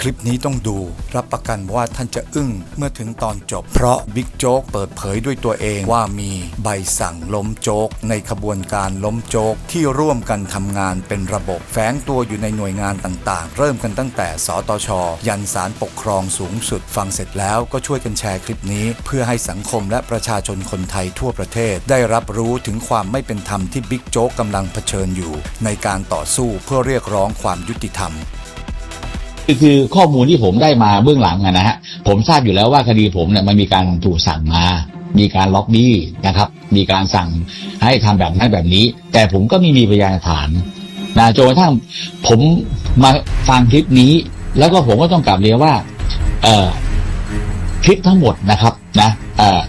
คลิปนี้ต้องดู รับประกันว่าท่านจะอึ้งเมื่อถึงตอนจบ เพราะบิ๊กโจ๊กเปิดเผยด้วยตัวเองว่ามีใบสั่งล้มโจ๊ก ในขบวนการล้มโจ๊ก ที่ร่วมกันทำงานเป็นระบบ แฝงตัวอยู่ในหน่วยงานต่างๆ เริ่มกันตั้งแต่สตช ยันศาลปกครองสูงสุด ฟังเสร็จแล้วก็ช่วยกันแชร์คลิปนี้ เพื่อให้สังคมและประชาชนคนไทยทั่วประเทศ ได้รับรู้ถึงความไม่เป็นธรรมที่บิ๊กโจ๊กกำลังเผชิญอยู่ ในการต่อสู้เพื่อเรียกร้องความยุติธรรม คือคือข้อมูลที่ผมได้มาเบื้องหลังนะฮะผมทราบอยู่แล้วว่าคดีผมเนี่ยมันมีการถูกสั่งมา มีการล็อบบี้นะครับ มีการสั่งให้ทำแบบนั้นแบบนี้ แต่ผมก็ไม่มีพยานฐานนะจนกระทั่งผมมาฟังคลิปนี้ แล้วก็ผมก็ต้องกลับเรียนว่า เออคลิปทั้งหมดนะครับนะเออ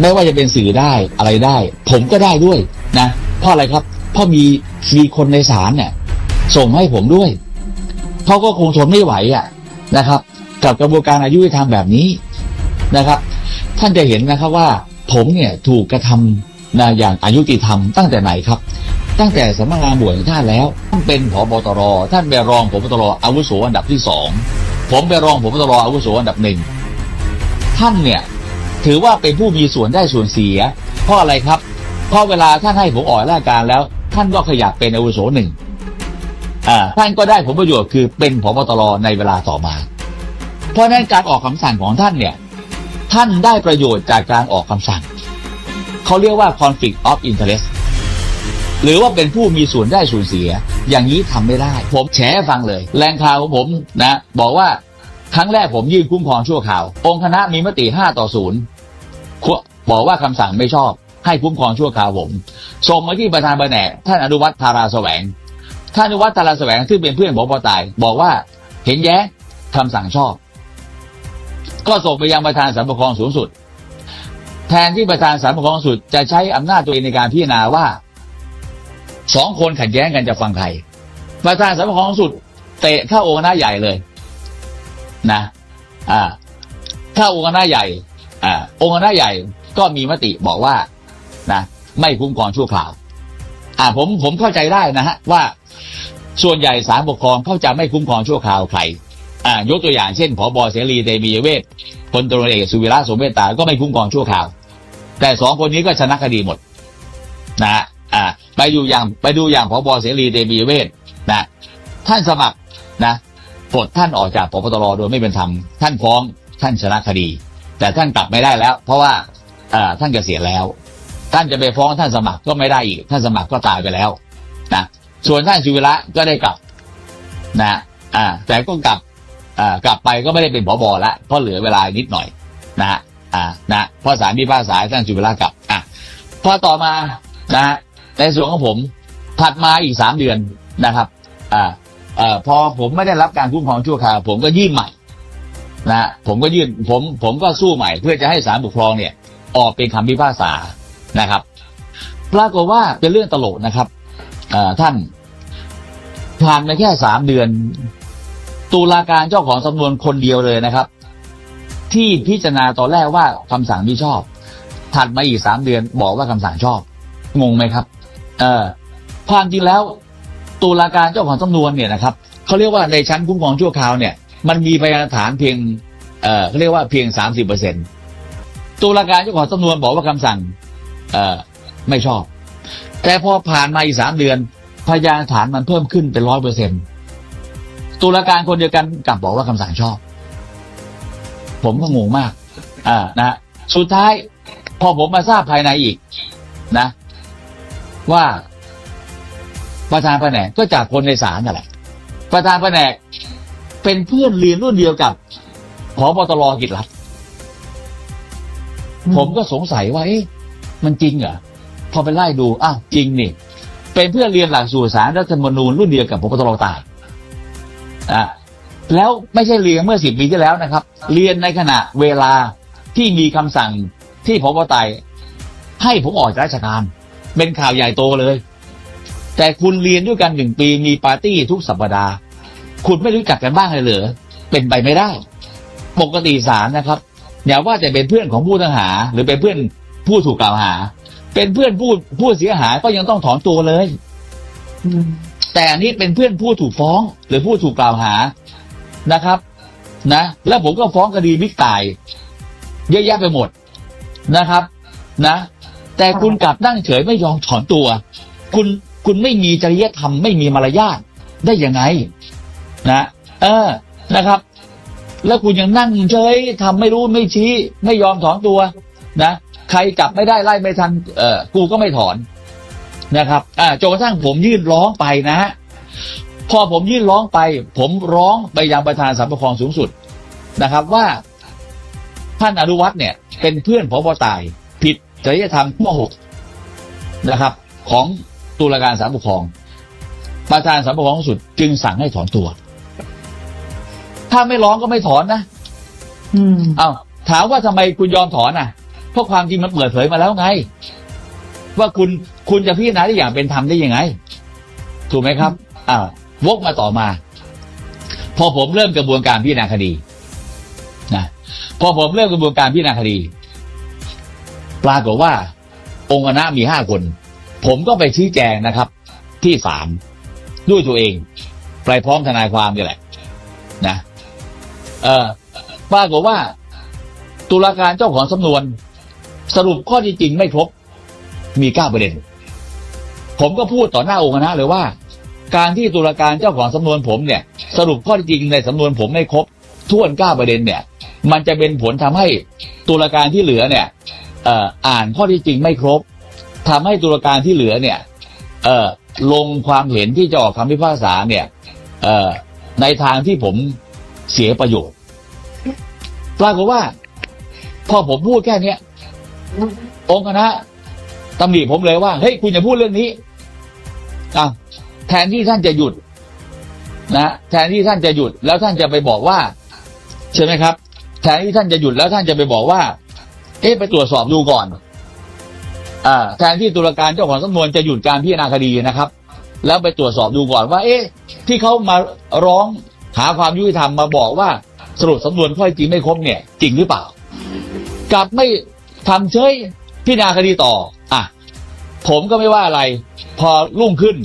ไม่ว่าจะเป็นสื่อได้อะไรได้ ผมก็ได้ด้วยนะเพราะอะไรครับเพราะมีมีคนในศาลเนี่ย ส่งให้ผมด้วย เขาก็คงทนไม่ไหวอะนะครับ กับกระบวนการอายุติธรรมแบบนี้นะครับ ท่านจะเห็นนะครับว่าผมเนี่ยถูกกระทำนะอย่างอายุติธรรมตั้งแต่ไหนครับ ตั้งแต่สำนักงานบวชแห่าติแล้วท่านเป็นผบตรท่านเป็นรองผบตรอาวุโสอันดับที่สองผมเป็นรองผบตรอาวุโสอันดับหนึ่งท่านเนี่ยถือว่าเป็นผู้มีส่วนได้ส่วนเสีย เพราะอะไรครับ เพราะเวลาท่านให้ผมออกราชการแล้ว ท่านก็ขยับเป็นอาวุโสหนึ่ง ท่านก็ได้ผลประโยชน์คือเป็นผบตรในเวลาต่อมา เพราะนั้นการออกคำสั่งของท่านเนี่ย ท่านได้ประโยชน์จากการออกคำสั่ง เขาเรียกว่า conflict of interest หรือว่าเป็นผู้มีส่วนได้ส่วนเสีย อย่างนี้ทำไม่ได้ ผมแฉฟังเลย แรงข่าวของผมนะ บอกว่าครั้งแรกผมยื่นคุ้มครองชั่วคราว องค์คณะมีมติ 5 ต่อ 0 บอกว่าคำสั่งไม่ชอบ ให้คุ้มครองชั่วคราวผมส่งมาที่ประธานบแผนท่านอนุวัฒน์ธาราแสวง ท่านอนุวัฒน์ธาราแสวงซึ่งเป็นเพื่อนผมพอตาย บอกว่าเห็นแย้งคำสั่งชอบ ก็ส่งไปยังประธานศาลปกครองสูงสุด แทนที่ประธานศาลปกครองสูงสุด จะใช้อำนาจตัวเองในการพิจารณาว่าสองคนขัดแย้งกันจะฟังใครประธานศาลปกครองสูงสุด เตะเข้าองค์หน้าใหญ่เลย นะ อ่าเข้าองค์หน้าใหญ่ อ่า องค์หน้าใหญ่ก็มีมติบอกว่า นะ ไม่คุ้มครองชั่วคราว อ่าผมผมเข้าใจได้นะฮะว่า ส่วนใหญ่ศาลปกครองเขาจะไม่คุ้มครองชั่วคราวใครอ่ายกตัวอย่างเช่นผบเสรีเตมียเวทพลตรเอกสุวิระสมเมตตาก็ไม่คุ้มครองชั่วคราว แต่สองคนนี้ก็ชนะคดีหมดนะฮะอ่าไปดูอย่างไปดูอย่างผบเสรีเตมียเวทนะท่านสมัครนะปลดท่านออกจากปปตรโดยไม่เป็นธรรมท่านฟ้องท่านชนะคดี แต่ท่านกลับไม่ได้แล้ว เพราะว่าอ่าท่านเกษียณแล้ว ท่านจะไปฟ้องท่านสมัครก็ไม่ได้อีก ท่านสมัครก็ตายไปแล้วนะ ส่วนท่านชีวิระก็ได้กลับนะอ่า แต่ก็กลับอ่ากลับไปก็ไม่ได้เป็นผบละเพราะเหลือเวลานิดหน่อยนะฮะอ่านะเพราะศาลพิพากษาท่านชีวิระกลับอะพอต่อมานะในส่วนของผมถัดมาอีกสามเดือนนะครับอ่าเอ่อพอผมไม่ได้รับการคุ้มครองชั่วคราวผมก็ยื่นใหม่นะผมก็ยื่นผมผมก็สู้ใหม่ เพื่อจะให้ศาลปกครองเนี่ย ออกเป็นคำพิพากษานะครับ ปรากฏว่าเป็นเรื่องตลกนะครับอ่อท่าน ผ่านมาแค่สามเดือน ตุลาการเจ้าของสำนวนคนเดียวเลยนะครับ ที่พิจารณาตอนแรกว่าคำสั่งไม่ชอบ ถัดมาอีกสามเดือนบอกว่าคำสั่งชอบ งงไหมครับ เออความจริงแล้ว ตุลาการเจ้าของสำนวนเนี่ยนะครับเขาเรียกว่าในชั้นคุ้มครองชั่วคราวเนี่ย มันมีพยานฐานเพียงเออเขาเรียกว่าเพียงสามสิบเปอร์เซ็นต์ตุลาการเจ้าของสำนวนบอกว่าคำสั่ง เออไม่ชอบ แต่พอผ่านมาอีกสามเดือน พยานฐานมันเพิ่มขึ้นเป็นร้อยเปอร์เซ็นต์ตุลาการคนเดียวกันกลับบอกว่าคำสั่งชอบ ผมก็งงมาก อ่านะสุดท้าย พอผมมาทราบภายในอีก นะ ว่า ประธานแผนกก็จากคนในศาลนั่นแหละประธานแผนกเป็นเพื่อนเรียนรุ่นเดียวกับผบตรกิจรัฐผมก็สงสัยว่าเอ๊ะมันจริงเหรอพอไปไล่ดูอ้าวจริงนี่ เป็นเพื่อนเรียนหลักสูตรสารรัฐธรรมนูญรุ่นเดียวกับพบตรตายอะแล้วไม่ใช่เรียนเมื่อสิบปีที่แล้วนะครับ เรียนในขณะเวลาที่มีคำสั่งที่พบตรให้ผมออกจากราชการ เป็นข่าวใหญ่โตเลย แต่คุณเรียนด้วยกันหนึ่งปีมีปาร์ตี้ทุกสัปดาห์ คุณไม่รู้จักกันบ้างเลยเหรอเป็นไปไม่ได้ ปกติศาลนะครับ อย่าว่าแต่เป็นเพื่อนของผู้ต้องหา หรือเป็นเพื่อนผู้ถูกกล่าวหา เป็นเพื่อนผู้ผู้เสียหายก็ยังต้องถอนตัวเลยแต่อันนี้เป็นเพื่อนผู้ถูกฟ้อง หรือผู้ถูกกล่าวหานะครับ นะ แล้วผมก็ฟ้องคดีบิ๊กต่าย เยอะแยะไปหมดนะครับ นะ แต่คุณกลับนั่งเฉยไม่ยอมถอนตัว คุณคุณไม่มีจริยธรรมไม่มีมารยาทได้ยังไง นะเออนะครับ แล้วคุณยังนั่งเฉยทำไม่รู้ไม่ชี้ ไม่ยอมถอนตัว นะ ใครจับไม่ได้ไล่ไม่ทันเออกูก็ไม่ถอนนะครับอ่าจนกระทั่งผมยื่นร้องไปนะฮะพอผมยื่นร้องไป ผมร้องไปยังประธานสารปกครองสูงสุดนะครับว่าท่านอนุวัฒน์เนี่ย เป็นเพื่อนพบตาย ผิดจริยธรรมข้อหกนะครับ ของตุลาการศาลปกครอง ประธานศาลปกครองสูงสุด จึงสั่งให้ถอนตัว ถ้าไม่ร้องก็ไม่ถอนนะอืมเอา้าถามว่าทำไมคุณยอมถอนอะ เพราะความจริงมันเปิดเผยมาแล้วไง ว่าคุณคุณจะพิจารณาได้อย่างเป็นธรรมได้ยังไง ถูกไหมครับอ้าววกมาต่อมา พอผมเริ่มกระบวนการพิจารณาคดีนะพอผมเริ่มกระบวนการพิจารณาคดี ปรากฏว่า องค์คณะมีห้าคน ผมก็ไปชี้แจงนะครับ ที่ศาลด้วยตัวเองไปพร้อมทนายความนี่แหละนะเออปรากฏว่า ตุลาการเจ้าของสำนวน สรุปข้อที่จริงไม่ครบมีเก้าประเด็น ผมก็พูดต่อหน้าองค์คณะเลยว่า การที่ตุลาการเจ้าของสำนวนผมเนี่ย สรุปข้อที่จริงในสำนวนผมไม่ครบท่วนเก้าประเด็นเนี่ย มันจะเป็นผลทำให้ตุลาการที่เหลือเนี่ยอ่ออ่านข้อที่จริงไม่ครบทำให้ตุลาการที่เหลือเนี่ยเออลงความเห็นที่จะออกคำพิพากษาเนี่ยเออในทางที่ผมเสียประโยชน์ปรากฏว่า พอผมพูดแค่เนี้ย องค์คณะตำหนิผมเลยว่า เฮ้ย คุณอย่าพูดเรื่องนี้อะแทนที่ท่านจะหยุด นะแทนที่ท่านจะหยุด แล้วท่านจะไปบอกว่า ใช่ไหมครับ แทนที่ท่านจะหยุดแล้วท่านจะไปบอกว่า เอ๊ะไปตรวจสอบดูก่อนอ่าแทนที่ตุลาการเจ้าของสำนวนจะหยุดการพิจารณาคดีนะครับ แล้วไปตรวจสอบดูก่อนว่า เอ๊ะ ที่เขามาร้องหาความยุติธรรมมาบอกว่าสรุปสำนวนข้อเท็จจริงไม่ครบเนี่ย จริงหรือเปล่ากลับไม่ ทำเฉยพิจารณาคดีต่อ อะ ผมก็ไม่ว่าอะไร พอรุ่งขึ้น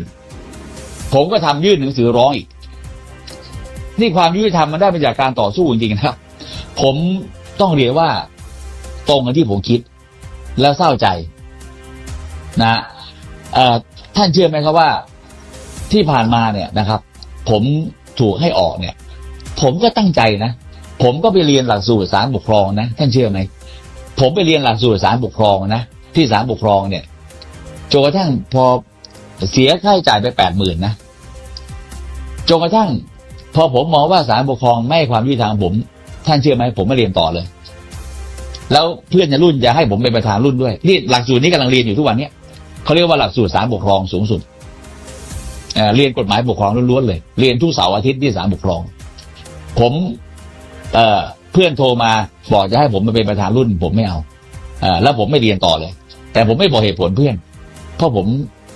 ผมก็ทำยื่นหนังสือร้องอีก นี่ความยุติธรรมมันได้มาจากการต่อสู้จริงๆนะครับ ผมต้องเรียนว่า ตรงกับที่ผมคิด แล้วเศร้าใจ นะเอ่อท่านเชื่อไหมครับว่า ที่ผ่านมาเนี่ยนะครับ ผมถูกให้ออกเนี่ย ผมก็ตั้งใจนะ ผมก็ไปเรียนหลักสูตรศาลปกครองนะ ท่านเชื่อไหม ผมไปเรียนหลักสูตรศาลปกครองนะ ที่ศาลปกครองเนี่ยจนกระทั่งพอเสียค่าใช้จ่ายไปแปดหมื่นนะจนกระทั่ง พอผมมองว่าศาลปกครองไม่ให้ความยุติธรรมผม ท่านเชื่อไหมผมไม่เรียนต่อเลย แล้วเพื่อนในรุ่นจะให้ผมเป็นประธานรุ่นด้วยนี่หลักสูตรนี้กำลังเรียนอยู่ทุกวันเนี้ยเขาเรียกว่าหลักสูตรศาลปกครองสูงสุดเออเรียนกฎหมายปกครองล้วนๆเลย เรียนทุกเสาร์อาทิตย์ที่ศาลปกครอง ผม เอ่อ เพื่อนโทรมาบอกจะให้ผมมาเป็นประธานรุ่น ผมไม่เอาอแล้วผมไม่เรียนต่อเลย แต่ผมไม่บอกเหตุผลเพื่อน เพราะผม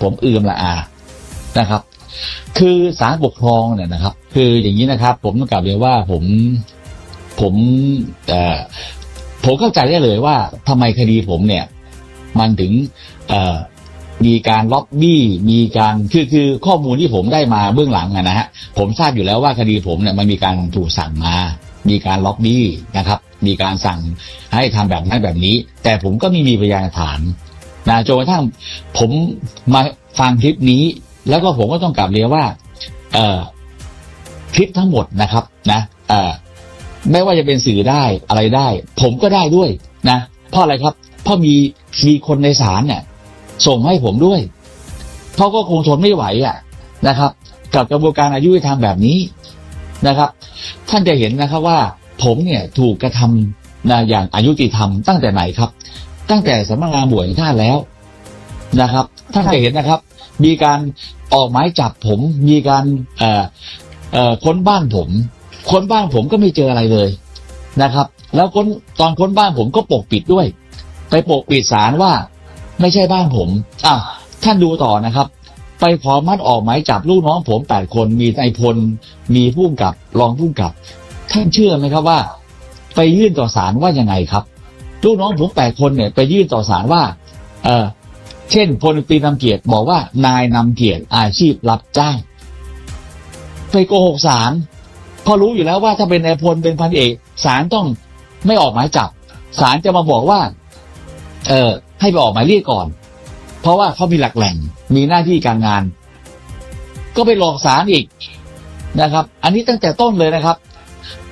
ผมเอือมละอานะครับ คือศาลปกครองเนี่ยนะครับ คืออย่างนี้นะครับ ผมต้องกลับเรียนว่าผมผมผมเข้าใจได้เลยว่าทำไมคดีผมเนี่ย มันถึงมีการล็อบบี้มีการคือคือข้อมูลที่ผมได้มาเบื้องหลังนะฮะผมทราบอยู่แล้วว่าคดีผมเนี่ยมันมีการถูกสั่งมา มีการล็อบบี้นะครับ มีการสั่งให้ทำแบบนั้นแบบนี้ แต่ผมก็ไม่มีพยานฐานนะจนกระทั่งผมมาฟังคลิปนี้ แล้วก็ผมก็ต้องกลับเรียนว่า เออคลิปทั้งหมดนะครับ นะเออไม่ว่าจะเป็นสื่อได้อะไรได้ ผมก็ได้ด้วยนะเพราะอะไรครับ เพราะมีมีคนในศาลเนี่ย ส่งให้ผมด้วยเขาก็คงทนไม่ไหวอะนะครับ กับกระบวนการอายุธรรมแบบนี้นะครับ ท่านจะเห็นนะครับว่าผมเนี่ยถูกกระทำนะอย่างอายุติธรรมตั้งแต่ไหนครับ ตั้งแต่สำนักงานบวชแห่งชาติแล้วนะครับท่านจะเห็นนะครับ มีการออกหมายจับผม มีการเอ่อเอ่อค้นบ้านผมค้นบ้านผมก็ไม่เจออะไรเลยนะครับ แล้วค้นตอนค้นบ้านผมก็ปกปิดด้วย ไปปกปิดสารว่า ไม่ใช่บ้านผมอะท่านดูต่อนะครับ ไปขอมัดออกหมายจับลูกน้องผมแปดคนมีนายพล มีผู้กำกับรองผู้กำกับ ท่านเชื่อไหมครับว่า ไปยื่นต่อศาลว่ายังไงครับ ลูกน้องผมแปดคนเนี่ยไปยื่นต่อศาลว่า เออเช่นพลตรีนำเกียรติบอกว่านายนำเกียรติอาชีพรับจ้างไปโกหกศาลเพราะรู้อยู่แล้วว่าถ้าเป็นนายพลเป็นพันเอกศาลต้องไม่ออกหมายจับศาลจะมาบอกว่า เออให้ไปออกหมายเรียกก่อน เพราะว่าเขามีหลักแหล่ง มีหน้าที่การงาน ก็ไปหลอกศาลอีกนะครับ อันนี้ตั้งแต่ต้นเลยนะครับ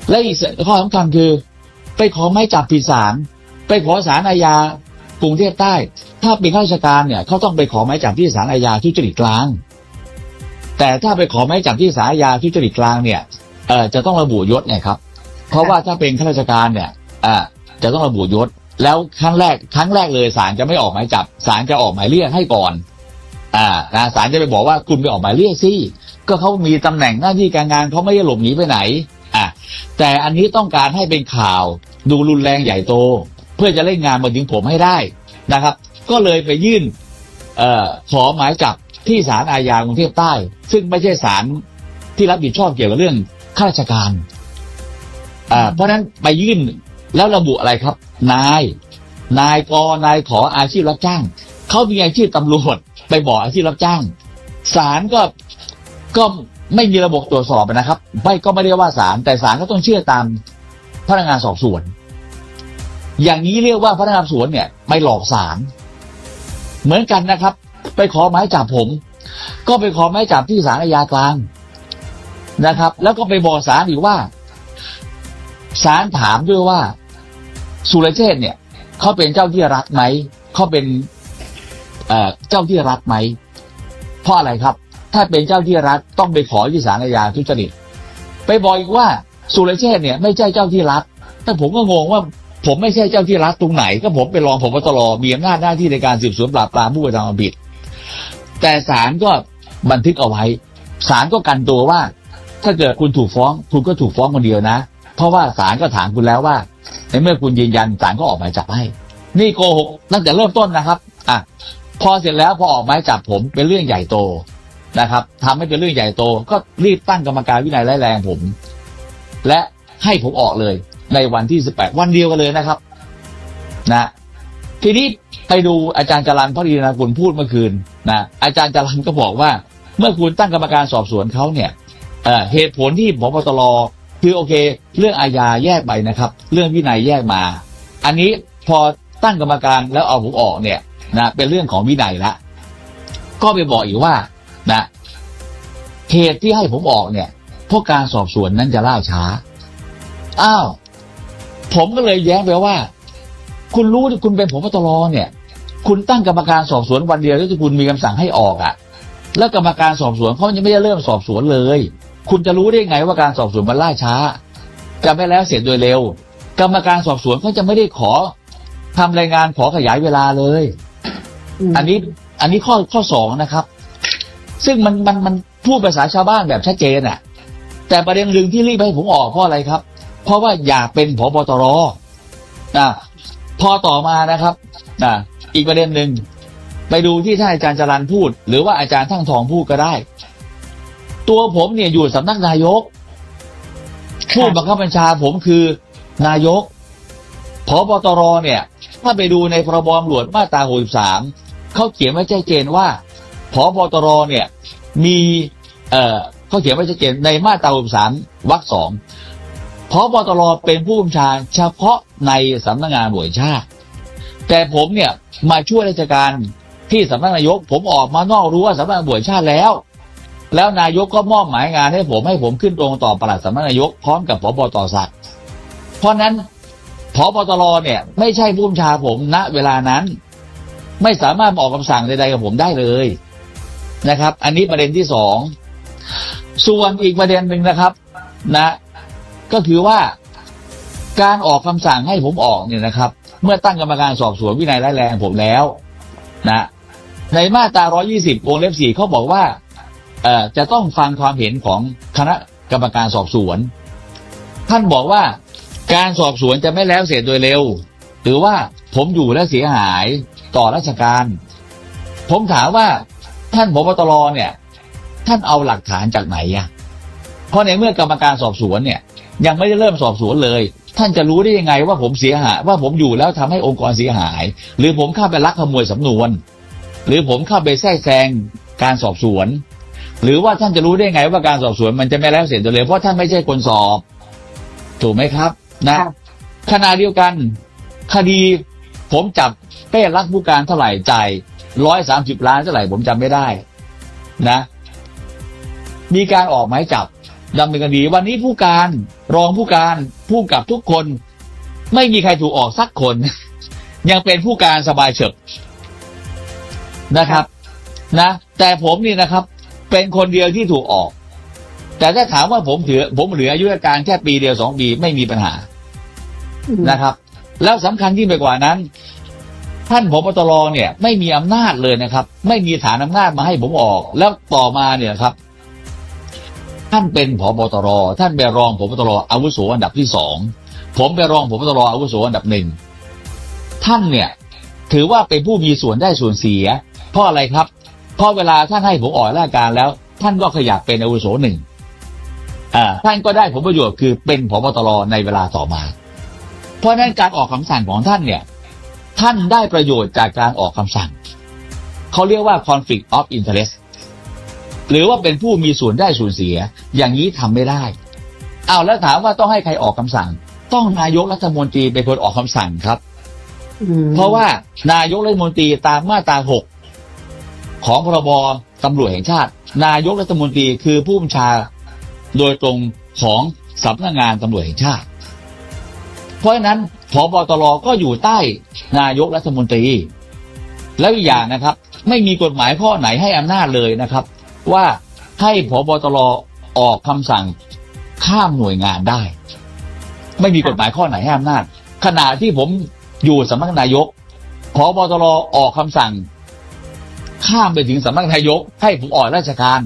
และอีกข้อสำคัญคือ ไปขอไม้จับผิดศาลไปขอศาลอาญากรุงเทพใต้ ถ้าเป็นข้าราชการเนี่ยเขาต้องไปขอไม้จับที่ศาลอาญาทุจริตกลาง แต่ถ้าไปขอไม้จับที่ศาลอาญาทุจริตกลางเนี่ยเอ่อจะต้องระบุยศเนี่ยครับ เพราะว่าถ้าเป็นข้าราชการเนี่ยอ่าจะต้องระบุยศ แล้วครั้งแรกครั้งแรกเลยศาลจะไม่ออกหมายจับศาลจะออกหมายเรียกให้ก่อน อ่านะศาลจะไปบอกว่าคุณไปออกหมายเรียกสิก็เขามีตำแหน่งหน้าที่การงานเขาไม่ได้หลบหนีไปไหน อะแต่อันนี้ต้องการให้เป็นข่าว ดูรุนแรงใหญ่โต เพื่อจะเล่นงานมาถึงผมให้ได้นะครับ ก็เลยไปยื่นเอ่อขอหมายจับที่ศาลอาญากรุงเทพใต้ ซึ่งไม่ใช่ศาลที่รับผิดชอบเกี่ยวกับเรื่องข้าราชการอ่าเพราะนั้นไปยื่น แล้วระบุอะไรครับ นาย นายกนายขออาชีพรับจ้าง เขามีอาชีพตำรวจไปบอกอาชีพรับจ้างศาลก็ก็ไม่มีระบบตรวจสอบนะครับ ไม่ก็ไม่ได้ว่าศาลแต่ศาลก็ต้องเชื่อตามพนักงานสอบสวน อย่างนี้เรียกว่าพนักงานสวนเนี่ยไปหลอกศาลเหมือนกันนะครับ ไปขอหมายจับผม ก็ไปขอหมายจับที่ศาลอาญากลางนะครับ แล้วก็ไปบอกศาลอีกว่าศาลถามด้วยว่า สุรเชษเนี่ยเขาเป็นเจ้าที่รัฐไหมเขาเป็นเจ้าที่รัฐไหมเพราะอะไรครับ ถ้าเป็นเจ้าที่รัฐต้องไปขอที่ศาลอาญาทุจริตไปบอกอีกว่าสุรเชษเนี่ยไม่ใช่เจ้าที่รัฐแต่ผมก็งงว่าผมไม่ใช่เจ้าที่รัฐตรงไหน ก็ผมเป็นรองผบตรมีอำนาจหน้าที่ในการสืบสวนปราบปรามผู้กระทำความผิด แต่ศาลก็บันทึกเอาไว้ศาลก็กันตัวว่า ถ้าเกิดคุณถูกฟ้อง คุณก็ถูกฟ้องคนเดียวนะ เพราะว่าศาลก็ถามคุณแล้วว่า ในเมื่อคุณยืนยันศาลก็ออกหมายจับให้ นี่โกหกตั้งแต่เริ่มต้นนะครับอะพอเสร็จแล้วพอออกหมายจับผมเป็นเรื่องใหญ่โตนะครับทำให้เป็นเรื่องใหญ่โต ก็รีบตั้งกรรมการวินัยร้ายแรงผม และให้ผมออกเลย ในวันที่ 18 วันเดียวกันเลยนะครับ นะ ทีนี้ไปดูอาจารย์จรันพระดีนาคุณพูดเมื่อคืนนะอาจารย์จรันก็บอกว่า เมื่อคุณตั้งกรรมการสอบสวนเขาเนี่ยเเหตุผลที่พบตร คือโอเค เรื่องอาญาแยกไปนะครับ เรื่องวินัยแยกมา อันนี้พอตั้งกรรมการแล้วเอาผมออกเนี่ยนะเป็นเรื่องของวินัยละก็ไปบอกอีกว่านะเหตุที่ให้ผมออกเนี่ยเพราะการสอบสวนนั้นจะล่าช้าอ้าวผมก็เลยแย้งไปว่า คุณรู้ที่คุณเป็นผบตรเนี่ย คุณตั้งกรรมการสอบสวนวันเดียวแล้วที่คุณมีคำสั่งให้ออกอะ่ะ แล้วกรรมการสอบสวนเขายังไม่ได้เริ่มสอบสวนเลย คุณจะรู้ได้ไงว่าการสอบสวนมันล่าช้าจะไม่แล้วเสร็จโดยเร็ว กรรมการสอบสวนเขาจะไม่ได้ขอทำรายงานขอขยายเวลาเลย อันนี้ อันนี้ข้อข้อสองนะครับ ซึ่งมันมันมันพูดภาษาชาวบ้านแบบชัดเจนอะแต่ประเด็นหนึ่งที่รีบให้ผมออกเพราะอะไรครับ เพราะว่าอยากเป็นผบตรนะพอต่อมานะครับนะอีกประเด็นหนึ่งไปดูที่ท่านอาจารย์จรันพูด หรือว่าอาจารย์ทั้งทองพูดก็ได้ ตัวผมเนี่ยอยู่สำนักนายกผู้บังคับบัญชาผมคือนายกพบตรเนี่ย ถ้าไปดูในพรบตำรวจมาตรา63เขาเขียนไว้ชัดเจนว่าพบตรเนี่ย มีเอ่อเขาเขียนไว้ชัดเจนในมาตรา63วรรคสองพบตรเป็นผู้บัญชาเฉพาะในสำนักงานหน่วยชาติ แต่ผมเนี่ยมาช่วยราชการที่สำนักนายก ผมออกมานอกรู้ว่าสำนักงานหน่วยชาติแล้ว แล้วนายกก็มอบหมายงานให้ผมให้ผมขึ้นตรงต่อปลัดสำนักนายกพร้อมกับพบตศักดิ์เพราะนั้นพบตรเนี่ย ไม่ใช่ผู้บัญชาผมณเวลานั้น ไม่สามารถออกคำสั่งใดๆกับผมได้เลยนะครับ อันนี้ประเด็นที่สองส่วนอีกประเด็นหนึ่งนะครับ นะ ก็คือว่าการออกคำสั่งให้ผมออกเนี่ยนะครับ เมื่อตั้งกรรมการสอบสวนวินัยร้ายแรงผมแล้ว นะ ในมาตรา 120 วงเล็บ 4 เขาบอกว่า จะต้องฟังความเห็นของคณะกรรมการสอบสวน ท่านบอกว่าการสอบสวนจะไม่แล้วเสร็จโดยเร็ว หรือว่าผมอยู่และเสียหายต่อราชการ ผมถามว่าท่านพบตรเนี่ย ท่านเอาหลักฐานจากไหนอะเพราะในเมื่อกรรมการสอบสวนเนี่ย ยังไม่ได้เริ่มสอบสวนเลย ท่านจะรู้ได้ยังไงว่าผมเสียหาย ว่าผมอยู่แล้วทำให้องค์กรเสียหาย หรือผมเข้าไปลักขโมยสำนวน หรือผมเข้าไปแทรกแซงการสอบสวน หรือว่าท่านจะรู้ได้ไงว่าการสอบสวนมันจะไม่แล้วเสร็จโดยเร็วเพราะท่านไม่ใช่คนสอบ ถูกไหมครับ นะค่ะขณะเดียวกัน คดี ผมจับเป้รักผู้การเท่าไหร่จ่ายร้อยสามสิบล้านเท่าไหร่ผมจำไม่ได้ นะ มีการออกหมายจับดำเนินคดี วันนี้ผู้การรองผู้การผู้กับทุกคน ไม่มีใครถูกออกสักคน ยังเป็นผู้การสบายเฉิบนะครับ นะ แต่ผมนี่นะครับ เป็นคนเดียวที่ถูกออก แต่ถ้าถามว่าผมถือ ผมเหลืออายุราชการแค่ปีเดียวสองปีไม่มีปัญหาอืมนะครับ แล้วสำคัญยิ่งไปกว่านั้น ท่านผบตรเนี่ย ไม่มีอำนาจเลยนะครับ ไม่มีฐานอำนาจมาให้ผมออก แล้วต่อมาเนี่ยครับ ท่านเป็นผบตรท่านเป็นรองผบตรอาวุโสอันดับที่สองผมเป็นรองผบตรอาวุโสอันดับหนึ่งท่านเนี่ย ถือว่าเป็นผู้มีส่วนได้ส่วนเสีย เพราะอะไรครับ เพราะเวลาท่านให้ผมออกราชการแล้ว ท่านก็ขยับเป็นอาวุโสหนึ่งอ่าท่านก็ได้ผลประโยชน์คือเป็นผบตรในเวลาต่อมา เพราะฉะนั้นการออกคำสั่งของท่านเนี่ย ท่านได้ประโยชน์จากการออกคำสั่ง เขาเรียกว่า conflict of interest หรือว่าเป็นผู้มีส่วนได้ส่วนเสีย อย่างนี้ทำไม่ได้อ้าวแล้วถามว่าต้องให้ใครออกคำสั่ง ต้องนายกรัฐมนตรีเป็นคนออกคำสั่งครับอืมเพราะว่านายกรัฐมนตรีตามมาตรา6 ของพรบตำรวจแห่งชาติ นายกรัฐมนตรีคือผู้บัญชาโดยตรงของสำนักงานตำรวจแห่งชาติ เพราะฉะนั้นพบตรก็อยู่ใต้นายกรัฐมนตรี แล้วอีกอย่างนะครับ ไม่มีกฎหมายข้อไหนให้อำนาจเลยนะครับ ว่าให้พบตรออกคำสั่งข้ามหน่วยงานได้ ไม่มีกฎหมายข้อไหนให้อำนาจขณะที่ผมอยู่สำนักนายกพบตรออกคำสั่ง ข้ามไปถึงสำนักนายก ให้ผมออกราชการ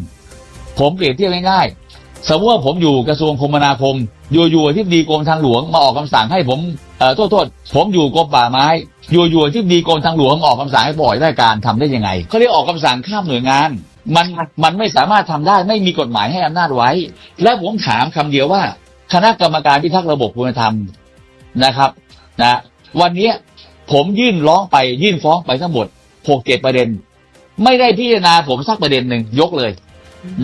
ผมเปรียบเทียบง่ายๆสมมติว่าผมอยู่กระทรวงคมนาคม อยู่ๆที่ดีกรมทางหลวงมาออกคำสั่งให้ผมเอ่อโทษโทษผมอยู่กรมป่าไม้ อยู่ๆที่ดีกรมทางหลวงออกคำสั่งให้ผมออกราชการทำได้ยังไงเขาเรียกออกคำสั่งข้ามหน่วยงานมันมันไม่สามารถทำได้ไม่มีกฎหมายให้อำนาจไว้ และผมถามคำเดียวว่า คณะกรรมการพิทักษ์ระบบคุณธรรมนะครับนะวันนี้ผมยื่นร้องไปยื่นฟ้องไปทั้งหมดหกเจ็ดประเด็น ไม่ได้พิจารณาผมสักประเด็นหนึ่งยกเลย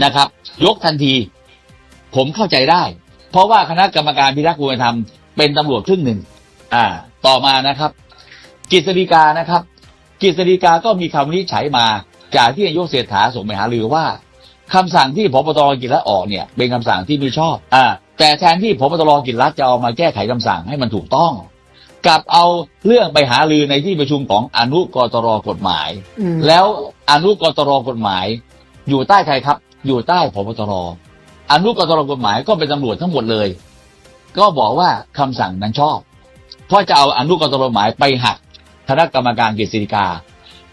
นะครับ ยกทันที ผมเข้าใจได้ เพราะว่าคณะกรรมการพิทักษ์คุณธรรมเป็นตำรวจครึ่งหนึ่งอ่า ต่อมานะครับกฤษฎีกานะครับกฤษฎีกาก็มีคำวินิจฉัยมา จากที่นายกเศรษฐาส่งไปหารือว่าคำสั่งที่พบตรกิจรัฐออกเนี่ย เป็นคำสั่งที่ไม่ชอบ อ่า แต่แทนที่พบตรกิจรัฐจะเอามาแก้ไขคำสั่งให้มันถูกต้อง กลับเอาเรื่องไปหารือในที่ประชุมของอนุกตรกฎหมาย อืม แล้วอนุกตรกฎหมาย อยู่ใต้ใครครับ อยู่ใต้พบตรอนุกตรกฎหมายก็เป็นตำรวจทั้งหมดเลย ก็บอกว่าคำสั่งนั้นชอบ เพราะจะเอาอนุกตรกฎหมายไปหักคณะกรรมการกฤษฎีกา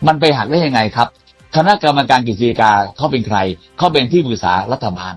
มันไปหักได้ยังไงครับ คณะกรรมการกฤษฎีกาเขาเป็นใครเขาเป็นที่ปรึกษารัฐบาล